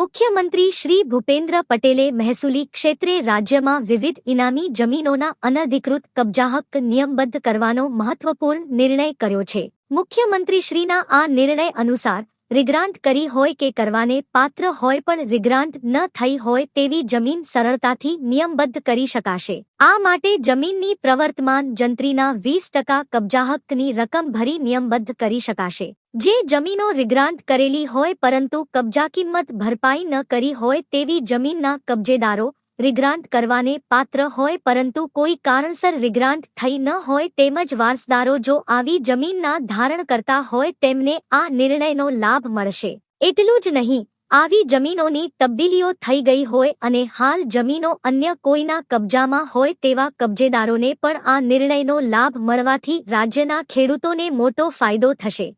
મુખ્યમંત્રી શ્રી ભૂપેન્દ્ર પટેલે મહેસૂલી ક્ષેત્રે રાજ્યમાં વિવિધ ઇનામી જમીનોના અનધિકૃત કબજાહક નિયમબદ્ધ કરવાનો મહત્વપૂર્ણ નિર્ણય કર્યો છે. મુખ્યમંત્રીશ્રીના આ નિર્ણય અનુસાર રિગ્રાન્ટ કરી હોય કે કરવાને પાત્ર હોય પણ રિગ્રાન્ટ ન થઈ હોય તેવી જમીન સરળતાથી નિયમબદ્ધ કરી શકાશે. આ માટે જમીનની પ્રવર્તમાન જંત્રીના વીસ ટકા કબજાહકની રકમ ભરી નિયમબદ્ધ કરી શકાશે. જે જમીનો રિગ્રાન્ટ કરેલી હોય પરંતુ કબજા કિંમત ભરપાઈ ન કરી હોય તેવી જમીનના કબજેદારો રિગ્રાન્ટ કરવાને પાત્ર હોય પરંતુ કોઈ કારણસર રિગ્રાન્ટ થઈ ન હોય તેમજ વારસદારો જો આવી જમીનના ધારણ કરતા હોય તેમને આ નિર્ણયનો લાભ મળશે. એટલું જ નહીં, આવી જમીનોની તબદીલીઓ થઈ ગઈ હોય અને હાલ જમીનો અન્ય કોઈના કબજામાં હોય તેવા કબજેદારોને પણ આ નિર્ણયનો લાભ મળવાથી રાજ્યના ખેડૂતોને મોટો ફાયદો થશે.